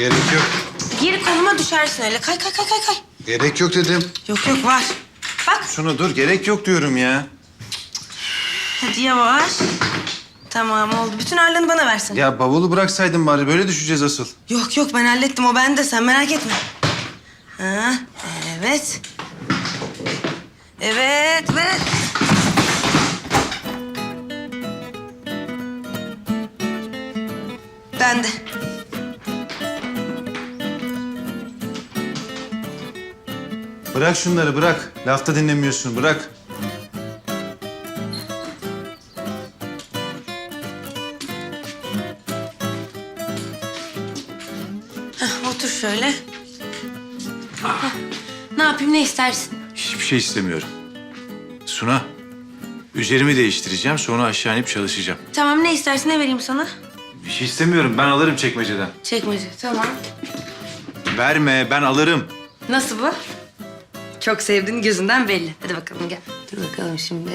Gerek yok. Gir koluma düşersin öyle. Kay kay kay kay kay. Gerek yok dedim. Yok yok var. Bak Suna dur gerek yok diyorum ya. hadi yavaş. Tamam oldu. Bütün ağırlığını bana versin. Ya bavulu bıraksaydın bari böyle düşeceğiz asıl. Yok yok ben hallettim o bende sen merak etme. Ha, evet. Evet evet. Bende. Bırak şunları bırak. Lafta dinlemiyorsun bırak. Heh, otur şöyle. Heh, Ne yapayım ne istersin? Hiçbir şey istemiyorum. Suna, üzerimi değiştireceğim sonra aşağı inip çalışacağım. Tamam ne istersin ne vereyim sana? Bir şey istemiyorum ben alırım çekmeceden. Çekmece tamam. Verme ben alırım. Nasıl bu? Çok sevdiğin gözünden belli. Hadi bakalım gel. Dur bakalım şimdi.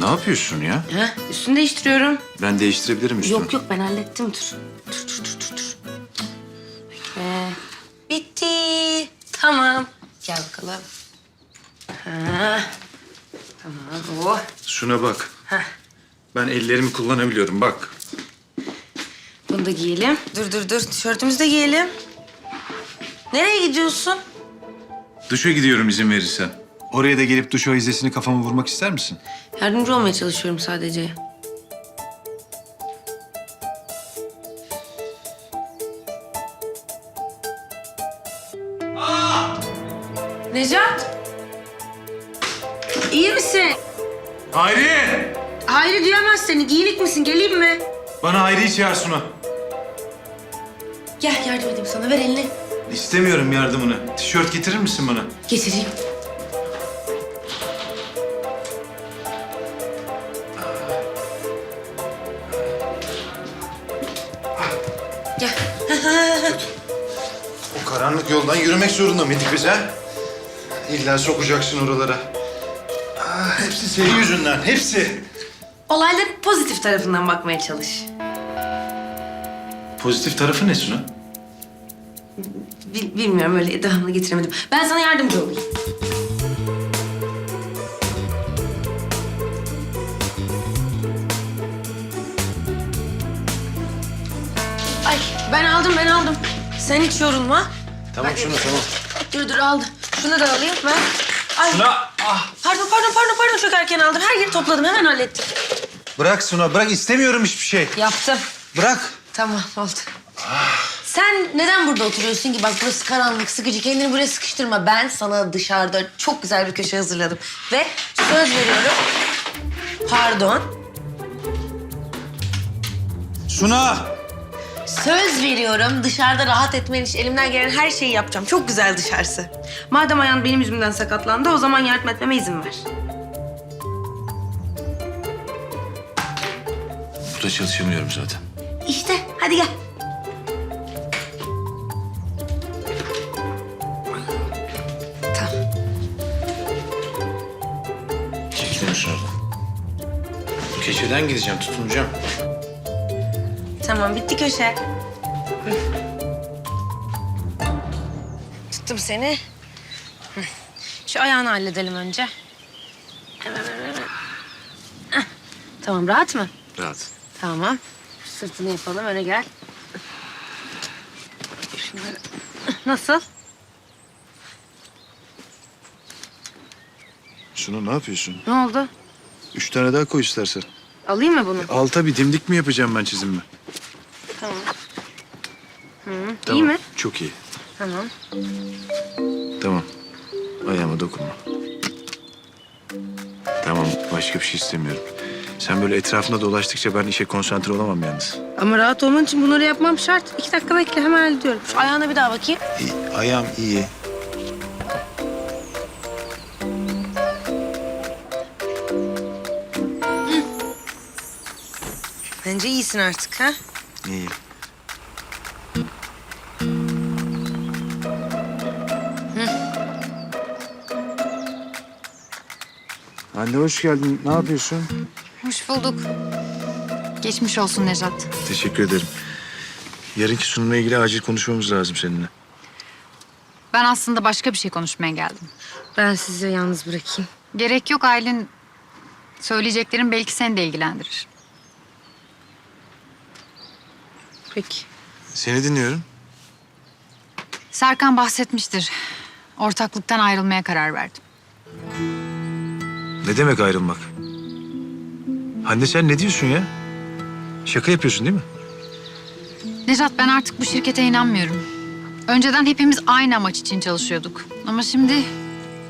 Ne yapıyorsun ya? Ha, üstünü değiştiriyorum. Ben değiştirebilirim üstümü. Yok yok ben hallettim dur. Dur dur dur dur dur. Bekle. Bitti. Tamam. Gel bakalım. Ha. Tamam. Oh. Suna bak. Heh. Ben ellerimi kullanabiliyorum bak. Bunu da giyelim. Dur dur dur. Tişörtümüzü de giyelim. Nereye gidiyorsun? Duşa gidiyorum izin verirsen. Oraya da gelip duş izesini kafama vurmak ister misin? Yardımcı olmaya çalışıyorum sadece. Necat. İyi misin? Hayri! Hayri duyamaz seni. Giyinik misin? Geleyim mi? Bana Hayri'yi çağır Suna. Gel yardım edeyim sana. Ver elini. İstemiyorum yardımını. Tişört getirir misin bana? Getireyim. Gel. O karanlık yoldan yürümek zorunda mıydık biz ha? İlla sokacaksın oralara. Ah, hepsi senin yüzünden, hepsi. Olayların pozitif tarafından bakmaya çalış. Pozitif tarafı ne Suna? Bil- bilmiyorum öyle devamlı getiremedim. Ben sana yardımcı olayım. Ay ben aldım ben aldım. Sen hiç yorulma. Tamam Suna tamam. Dur dur aldım. Şunu da alayım ben. Ay Suna, ah. pardon pardon pardon pardon çok erken aldım. Her yeri topladım hemen hallettim. Bırak Suna, bırak istemiyorum hiçbir şey. Yaptım. Bırak. Tamam oldu. Sen neden burada oturuyorsun ki? Bak burası karanlık, sıkıcı. Kendini buraya sıkıştırma. Ben sana dışarıda çok güzel bir köşe hazırladım. Ve söz veriyorum. Pardon. Suna! Söz veriyorum dışarıda rahat etmen için elimden gelen her şeyi yapacağım. Çok güzel dışarısı. Madem ayağın benim yüzümden sakatlandı o zaman yardım etmeme izin ver. Burada çalışamıyorum zaten. İşte hadi gel. Keçeden gideceğim, tutunacağım. Tamam bitti köşe. Hı. Tuttum seni. Hı. Şu ayağını halledelim önce. Heh. Tamam rahat mı? Rahat. Tamam. Sırtını yapalım öne gel. Şunları. Nasıl? Suna ne yapıyorsun? Ne oldu? Üç tane daha koy istersen. Alayım mı bunu? Alta bir dimdik mi yapacağım ben çizimimi? Tamam. Hı, İyi Tamam, mi? Çok iyi. Tamam. Tamam. Ayağıma dokunma. Tamam, başka bir şey istemiyorum. Sen böyle etrafında dolaştıkça ben işe konsantre olamam yalnız. Ama rahat olman için bunları yapmam şart. İki dakika bekle hemen hallediyorum. Şu ayağına bir daha bakayım. İyi, ayağım iyi. Bence iyisin artık ha? İyi. Anne hoş geldin. Ne yapıyorsun? Hoş bulduk. Geçmiş olsun Nejat. Teşekkür ederim. Yarınki sunumla ilgili acil konuşmamız lazım seninle. Ben aslında başka bir şey konuşmaya geldim. Ben sizi yalnız bırakayım. Gerek yok Aylin. Söyleyeceklerim belki seni de ilgilendirir. Peki. Seni dinliyorum. Serkan bahsetmiştir. Ortaklıktan ayrılmaya karar verdim. Ne demek ayrılmak? Hande sen ne diyorsun ya? Şaka yapıyorsun değil mi? Necat ben artık bu şirkete inanmıyorum. Önceden hepimiz aynı amaç için çalışıyorduk. Ama şimdi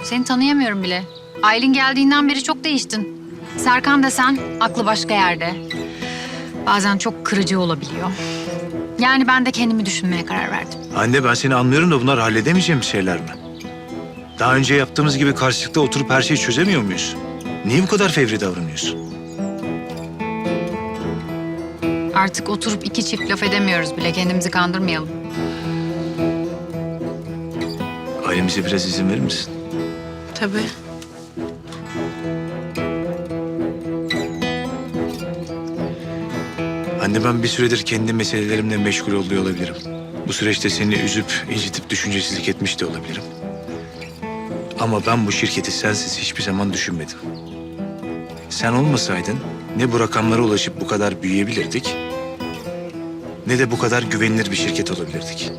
seni tanıyamıyorum bile. Aylin geldiğinden beri çok değiştin. Serkan desen aklı başka yerde. Bazen çok kırıcı olabiliyor. Yani ben de kendimi düşünmeye karar verdim. Anne ben seni anlıyorum da bunlar halledemeyeceğim şeyler mi? Daha önce yaptığımız gibi karşılıklı oturup her şeyi çözemiyor muyuz? Niye bu kadar fevri davranıyorsun? Artık oturup iki çift laf edemiyoruz bile. Kendimizi kandırmayalım. Ailemize biraz izin verir misin? Tabii. Anne ben bir süredir kendi meselelerimle meşgul oluyor olabilirim. Bu süreçte seni üzüp, incitip düşüncesizlik etmiş de olabilirim. Ama ben bu şirketi sensiz hiçbir zaman düşünmedim. Sen olmasaydın ne bu rakamlara ulaşıp bu kadar büyüyebilirdik... ...ne de bu kadar güvenilir bir şirket olabilirdik.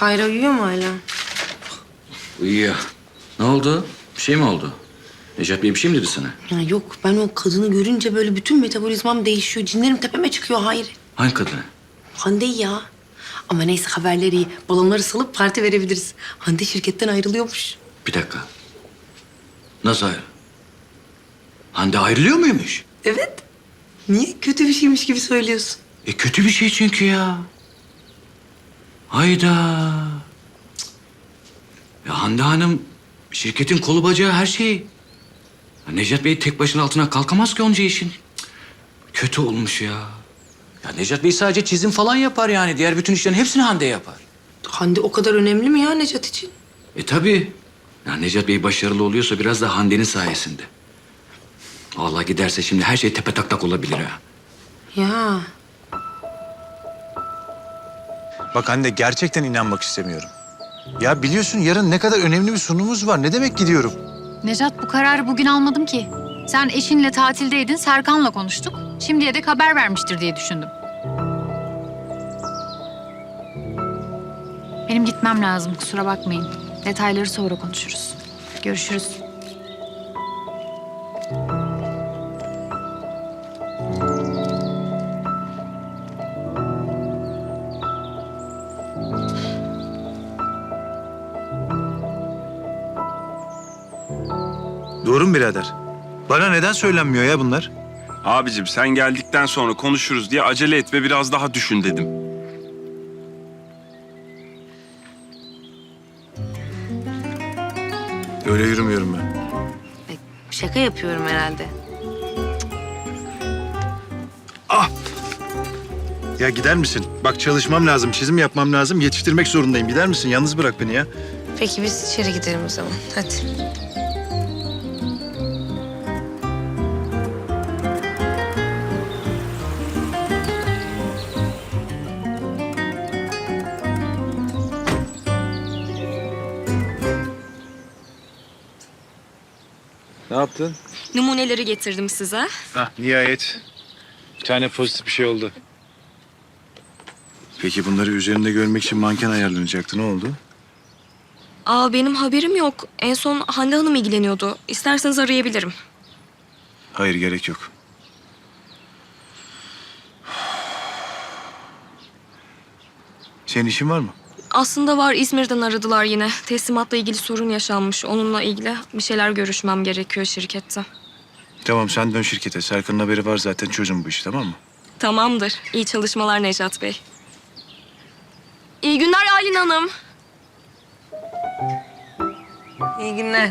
Kayra uyuyor mu hala? Uyuyor. Ne oldu? Bir şey mi oldu? Necat Bey bir şey mi dedi sana? Ya yok ben o kadını görünce böyle bütün metabolizmam değişiyor. Cinlerim tepeme çıkıyor hayır. Hangi kadını? Hande ya. Ama neyse haberleri iyi. Balonları salıp parti verebiliriz. Hande şirketten ayrılıyormuş. Bir dakika. Nasıl ayrı? Hande ayrılıyor muymuş? Evet. Niye? Kötü bir şeymiş gibi söylüyorsun. E kötü bir şey çünkü ya. Hayda. Cık. Ya Hande Hanım şirketin kolu bacağı her şeyi. Ya Necat Bey tek başına altına kalkamaz ki onca işin. Cık. Kötü olmuş ya. Ya Necat Bey sadece çizim falan yapar yani. Diğer bütün işlerin hepsini Hande yapar. Hande o kadar önemli mi ya Necat için? E tabii. Ya Necat Bey başarılı oluyorsa biraz da Hande'nin sayesinde. Vallahi giderse şimdi her şey tepe tak tak olabilir ha. Ya. Bak anne gerçekten inanmak istemiyorum. Ya biliyorsun yarın ne kadar önemli bir sunumumuz var. Ne demek gidiyorum? Necat bu kararı bugün almadım ki. Sen eşinle tatildeydin, Serkan'la konuştuk. Şimdiye dek haber vermiştir diye düşündüm. Benim gitmem lazım, kusura bakmayın. Detayları sonra konuşuruz. Görüşürüz. Mu birader? Bana neden söylenmiyor ya bunlar? Abicim sen geldikten sonra konuşuruz diye acele etme biraz daha düşün dedim. Öyle yürümüyorum ben. Şaka yapıyorum herhalde. Ya gider misin? Bak çalışmam lazım, çizim yapmam lazım. Yetiştirmek zorundayım. Gider misin? Yalnız bırak beni ya. Peki biz içeri gidelim o zaman. Hadi. Yaptın? Numuneleri getirdim size. Hah, nihayet. Bir tane pozitif bir şey oldu. Peki bunları üzerinde görmek için manken ayarlanacaktı. Ne oldu? Aa benim haberim yok. En son Hande Hanım ilgileniyordu. İsterseniz arayabilirim. Hayır, gerek yok. Senin işin var mı? Aslında var İzmir'den aradılar yine. Teslimatla ilgili sorun yaşanmış. Onunla ilgili bir şeyler görüşmem gerekiyor şirkette. Tamam, sen dön şirkete. Serkan'ın haberi var zaten. Çözün bu işi, tamam mı? Tamamdır. İyi çalışmalar Necat Bey. İyi günler Aylin Hanım. İyi günler.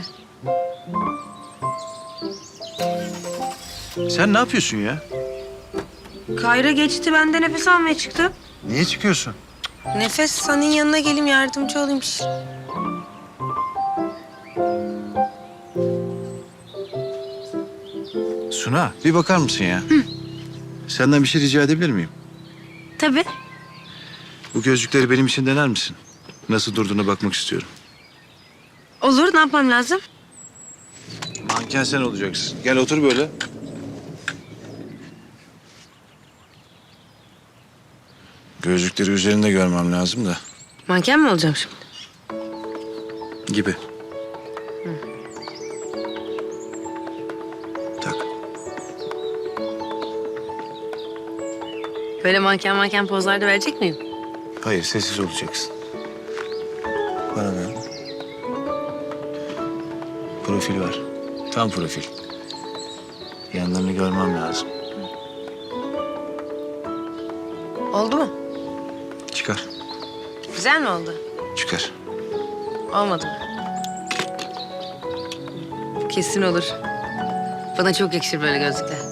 Sen ne yapıyorsun ya? Kayra geçti ben de nefes almaya çıktım. Niye çıkıyorsun? Nefes senin yanına geleyim yardımcı olayım. Suna bir bakar mısın ya? Senden bir şey rica edebilir miyim? Tabii. Bu gözlükleri benim için dener misin? Nasıl durduğuna bakmak istiyorum. Olur ne yapmam lazım? Manken sen olacaksın. Gel otur böyle. Gözlükleri üzerinde görmem lazım da. Manken mi olacağım şimdi? Gibi. Tak. Böyle manken manken pozlarda verecek miyim? Hayır sessiz olacaksın. Bana ver. Profil var. Tam profil. Yanlarını görmem lazım. Oldu mu? Güzel mi oldu? Çıkar. Olmadı mı? Kesin olur. Bana çok yakışır böyle gözlükler.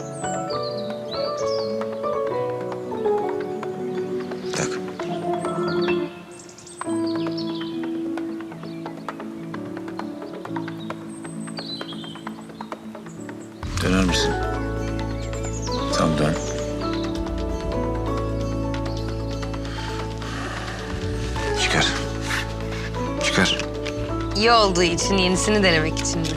İyi olduğu için, yenisini denemek için de.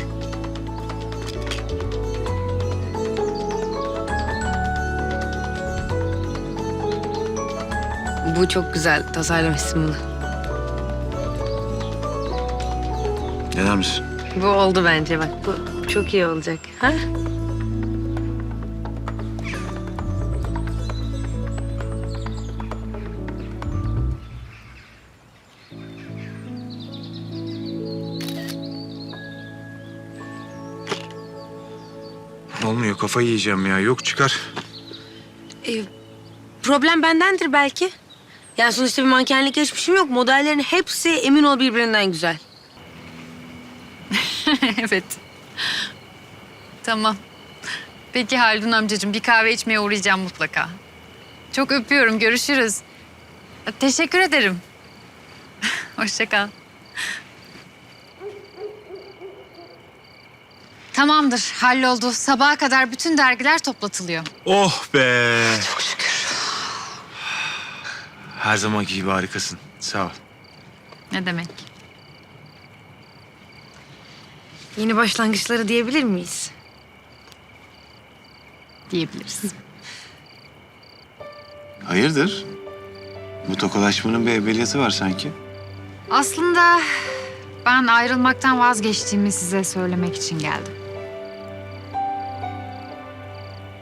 Bu çok güzel. Tasarlamışsın bunu. Döner misin? Bu oldu bence bak. Bu çok iyi olacak. Ha? Olmuyor kafayı yiyeceğim ya. Yok çıkar. Ee, problem bendendir belki. Yani sonuçta bir mankenlik geçmişim yok. Modellerin hepsi emin ol birbirinden güzel. evet. Tamam. Peki Haldun amcacığım bir kahve içmeye uğrayacağım mutlaka. Çok öpüyorum. Görüşürüz. Teşekkür ederim. Hoşça kal. Tamamdır, halloldu. Sabaha kadar bütün dergiler toplatılıyor. Oh be. Çok şükür. Her zamanki gibi harikasın. Sağ ol. Ne demek? Yeni başlangıçları diyebilir miyiz? Diyebiliriz. Hayırdır? Bu tokalaşmanın bir ebeliyeti var sanki. Aslında ben ayrılmaktan vazgeçtiğimi size söylemek için geldim.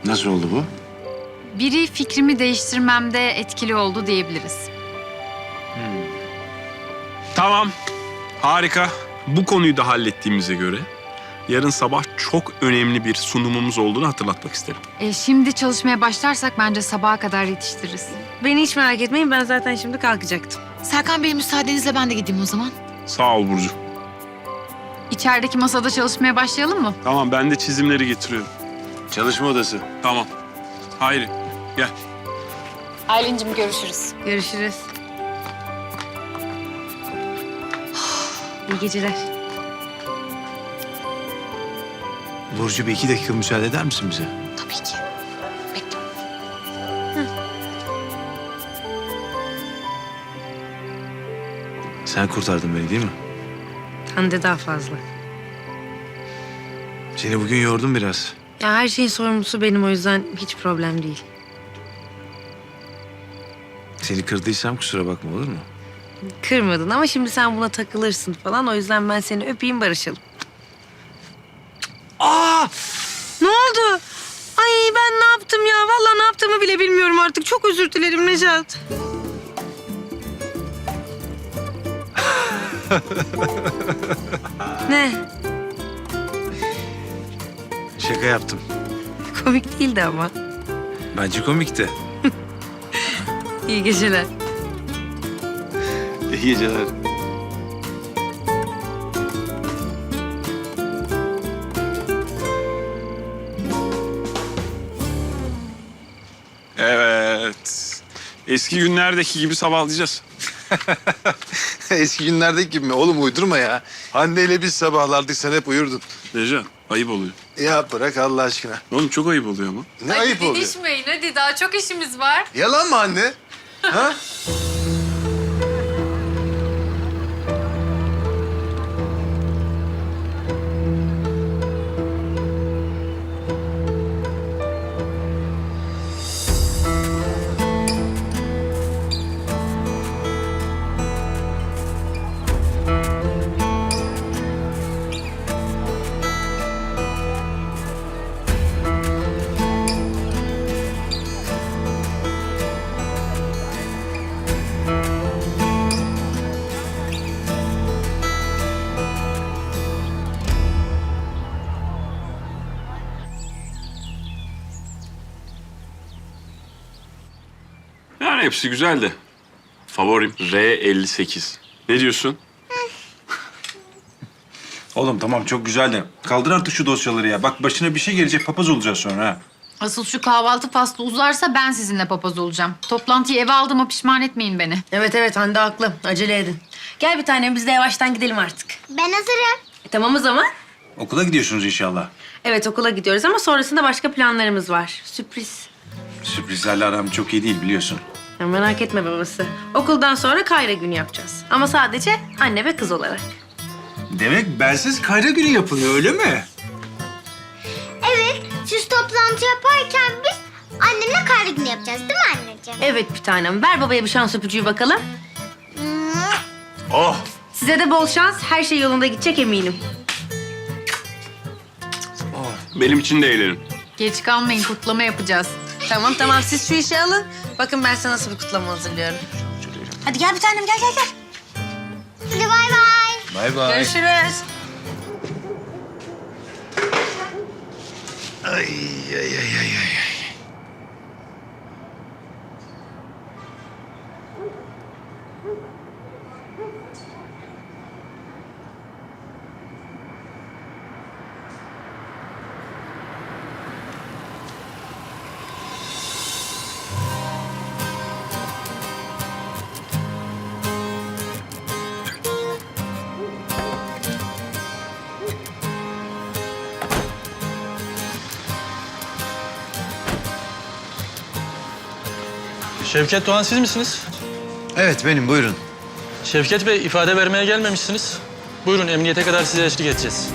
Nasıl oldu bu? Biri fikrimi değiştirmemde etkili oldu diyebiliriz. Tamam. Harika. Bu konuyu da hallettiğimize göre yarın sabah çok önemli bir sunumumuz olduğunu hatırlatmak isterim. E, şimdi çalışmaya başlarsak bence sabaha kadar yetiştiririz. Beni hiç merak etmeyin. Ben zaten şimdi kalkacaktım. Serkan Bey müsaadenizle ben de gideyim o zaman. Sağ ol Burcu. İçerideki masada çalışmaya başlayalım mı? Tamam ben de çizimleri getiriyorum. Çalışma odası. Tamam. Hayri gel. Aylin'cim görüşürüz. Görüşürüz. İyi geceler. Burcu bir iki dakika müsaade eder misin bize? Tabii ki. Bekle. Sen kurtardın beni değil mi? Hem de daha fazla. Seni bugün yordum biraz. Ya her şeyin sorumlusu benim o yüzden hiç problem değil. Seni kırdıysam kusura bakma olur mu? Kırmadın ama şimdi sen buna takılırsın falan. O yüzden ben seni öpeyim barışalım. Aa! Ne oldu? Ay ben ne yaptım ya? Vallahi ne yaptığımı bile bilmiyorum artık. Çok özür dilerim Necat. ne? Şaka yaptım. Komik değildi ama. Bence komikti. İyi geceler. İyi geceler. Evet. Eski günlerdeki gibi sabahlayacağız. Eski günlerdeki gibi mi? Oğlum uydurma ya. Hande ile biz sabahlardık sen hep uyurdun. Necat ayıp oluyor. Ya bırak Allah aşkına. Oğlum çok ayıp oluyor ama. Ne ayıp oluyor. Didişmeyin hadi daha çok işimiz var. Yalan mı anne? Ha? Hepsi güzel de. Favorim R58. Ne diyorsun? Oğlum tamam çok güzel de kaldır artık şu dosyaları ya. Bak başına bir şey gelecek papaz olacağız sonra ha. Asıl şu kahvaltı faslı uzarsa ben sizinle papaz olacağım. Toplantıyı eve aldığıma pişman etmeyin beni. Evet evet Hande haklı. Acele edin. Gel bir tanem biz de yavaştan gidelim artık. Ben hazırım. E, tamam o zaman. Okula gidiyorsunuz inşallah. Evet okula gidiyoruz ama sonrasında başka planlarımız var. Sürpriz. Sürprizlerle aram çok iyi değil biliyorsun. Ya merak etme babası. Okuldan sonra Kayra günü yapacağız. Ama sadece anne ve kız olarak. Demek bensiz kayra günü yapılıyor öyle mi? Evet, siz toplantı yaparken biz annemle kayra günü yapacağız değil mi anneciğim? Evet bir tanem. Ver babaya bir şans öpücüğü bakalım. Oh! Size de bol şans. Her şey yolunda gidecek eminim. Benim için de eğlenin. Geç kalmayın kutlama yapacağız. Tamam tamam siz şu işi alın. Bakın ben sana nasıl bir kutlama hazırlıyorum. Hadi gel bir tanem gel gel gel. Hadi bay bay. Bay bay. Görüşürüz. Ay ay ay ay ay. Şevket Doğan siz misiniz? Evet benim buyurun. Şevket Bey ifade vermeye gelmemişsiniz. Buyurun emniyete kadar size eşlik edeceğiz.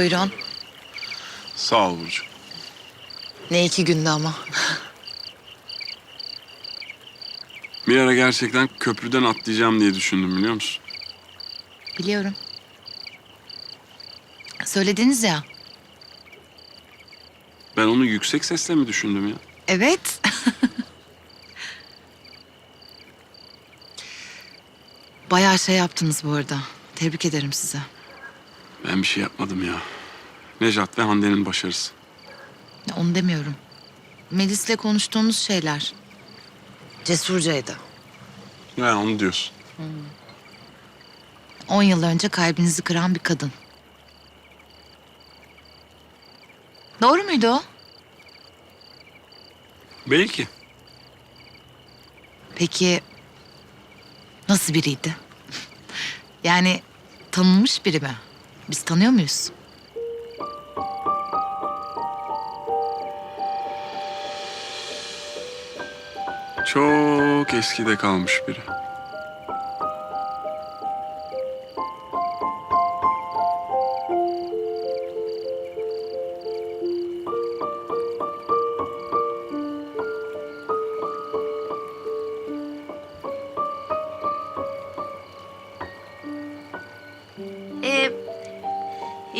Buyurun. Sağ ol Burcu. Ne iki günde ama. Bir ara gerçekten köprüden atlayacağım diye düşündüm biliyor musun? Biliyorum. Söylediniz ya. Ben onu yüksek sesle mi düşündüm ya? Evet. Bayağı şey yaptınız bu arada. Tebrik ederim size. Ben bir şey yapmadım ya. Nejat ve Hande'nin başarısı. Ya Onu demiyorum. Melis'le konuştuğunuz şeyler. Cesurcaydı. Ya onu diyorsun. On yıl önce kalbinizi kıran bir kadın. Doğru muydu o? Belki. Peki nasıl biriydi? Yani tanınmış biri mi? Biz tanıyor muyuz? Çok eskide kalmış biri.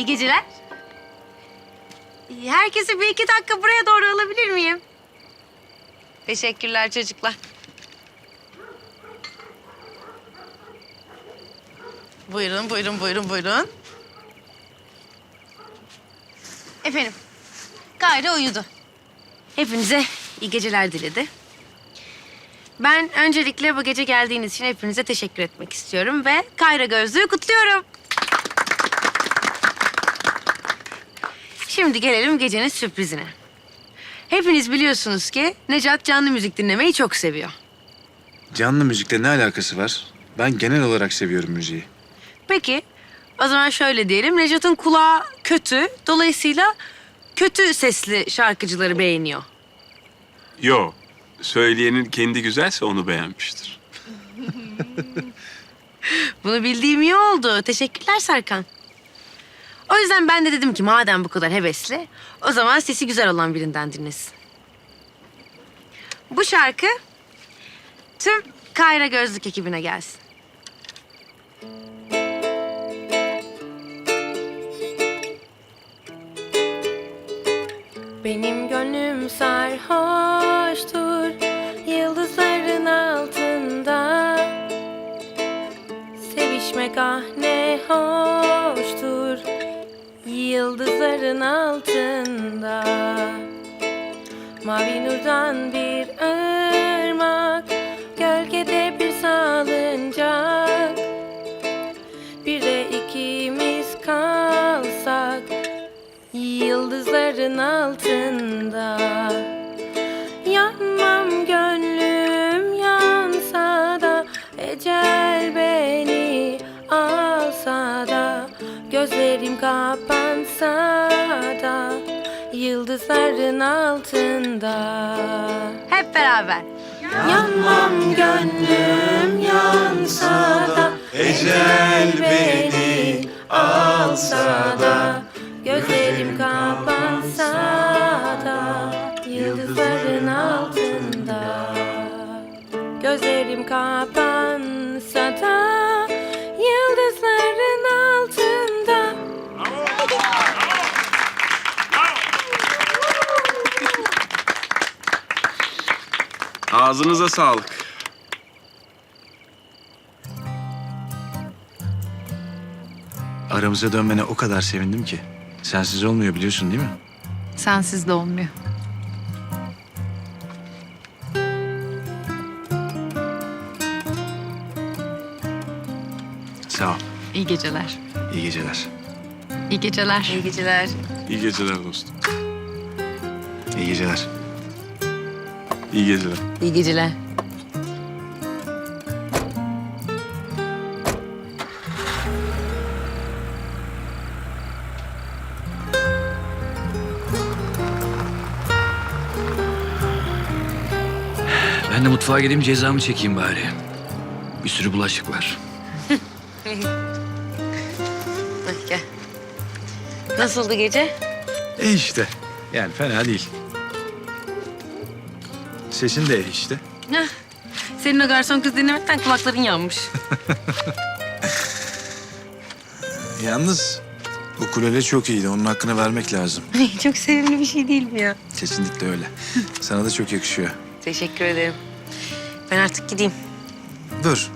İyi geceler. Herkesi bir iki dakika buraya doğru alabilir miyim? Teşekkürler çocuklar. Buyurun, buyurun, buyurun, buyurun. Efendim, Gayri uyudu. Hepinize iyi geceler diledi. Ben öncelikle bu gece geldiğiniz için hepinize teşekkür etmek istiyorum ve Kayra Gözlüğü kutluyorum. Şimdi gelelim gecenin sürprizine. Hepiniz biliyorsunuz ki Necat canlı müzik dinlemeyi çok seviyor. Canlı müzikle ne alakası var? Ben genel olarak seviyorum müziği. Peki o zaman şöyle diyelim Necat'ın kulağı kötü. Dolayısıyla kötü sesli şarkıcıları beğeniyor. Yo. Söyleyenin kendi güzelse onu beğenmiştir. Bunu bildiğim iyi oldu. Teşekkürler Serkan. O yüzden ben de dedim ki madem bu kadar hevesli, o zaman sesi güzel olan birinden dinlesin. Bu şarkı tüm Kayra Gözlük ekibine gelsin. Benim gönlüm sarhoştur yıldızların altında. Sevişmek ah ne hoştur yıldızların altında. Mavi nurdan bir ırmak, yıldızların altında. Hep beraber. Yanmam gönlüm yansa da ecel beni alsa da gözlerim kapansa da yıldızların altında. Gözlerim kapansa Ağzınıza sağlık. Aramıza dönmene o kadar sevindim ki. Sensiz olmuyor biliyorsun değil mi? Sensiz de olmuyor. Sağ ol. İyi geceler. İyi geceler. İyi geceler. İyi geceler. İyi geceler dostum. İyi geceler. İyi geceler. İyi geceler. Ben de mutfağa gideyim cezamı çekeyim bari. Bir sürü bulaşık var. Gel. Nasıldı gece? E işte. Yani fena değil. Sesin de eh işte. Hah, Senin o garson kız dinlemekten kulakların yanmış. Yalnız ukulele çok iyiydi. Onun hakkını vermek lazım. Çok sevimli bir şey değil mi ya? Kesinlikle öyle. Sana da çok yakışıyor. Teşekkür ederim. Ben artık gideyim. Dur.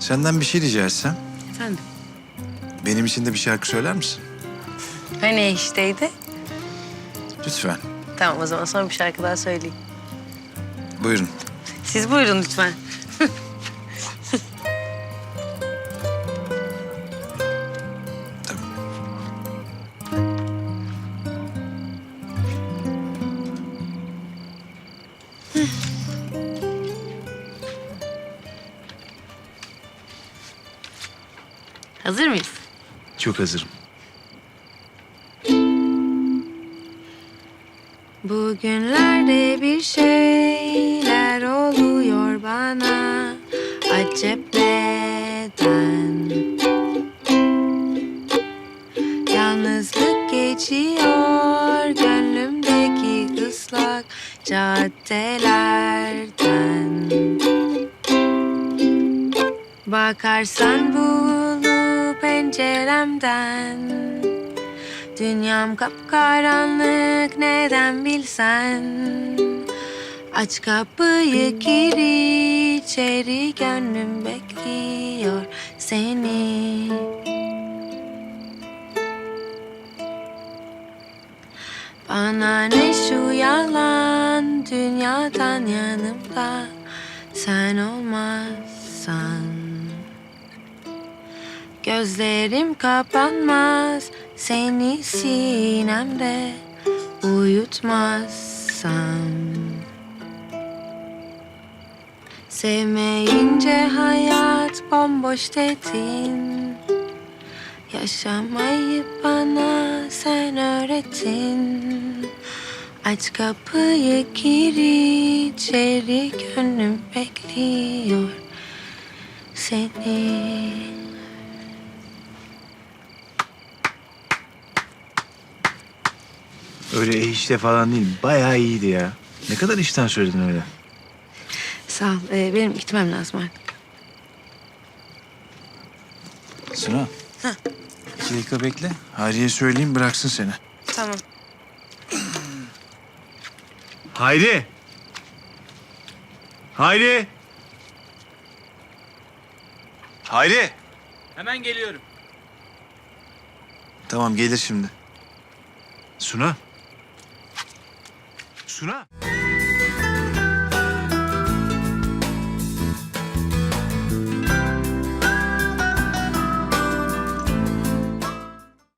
Senden bir şey rica etsem. Efendim? Benim için de bir şarkı söyler misin? Hani işteydi? Lütfen. Tamam o zaman son bir şarkı daha söyleyeyim. Buyurun. Siz buyurun lütfen. Tamam. Hazır mıyız? Çok hazırım. Bugünlerde bir şeyler acep neden Yalnızlık geçiyor gönlümdeki ıslak caddelerden. Bakarsan bulup penceremden. Dünyam kapkaranlık neden bilsen Aç kapıyı gir içeri gönlüm bekliyor seni. Bana ne şu yalan dünyadan yanımda Sen olmazsan. Gözlerim kapanmaz seni sinemde uyutmazsam Sevmeyince hayat bomboş dedin Yaşamayı bana sen öğretin Aç kapıyı gir içeri gönlüm bekliyor seni Öyle işte falan değil. Bayağı iyiydi ya. Ne kadar işten söyledin öyle. Sağ ol. Ee, benim gitmem lazım artık. Suna. İki dakika bekle. Hayri'ye söyleyeyim bıraksın seni. Tamam. Hayri! Hayri! Hayri! Hemen geliyorum. Tamam gelir şimdi. Suna. Suna.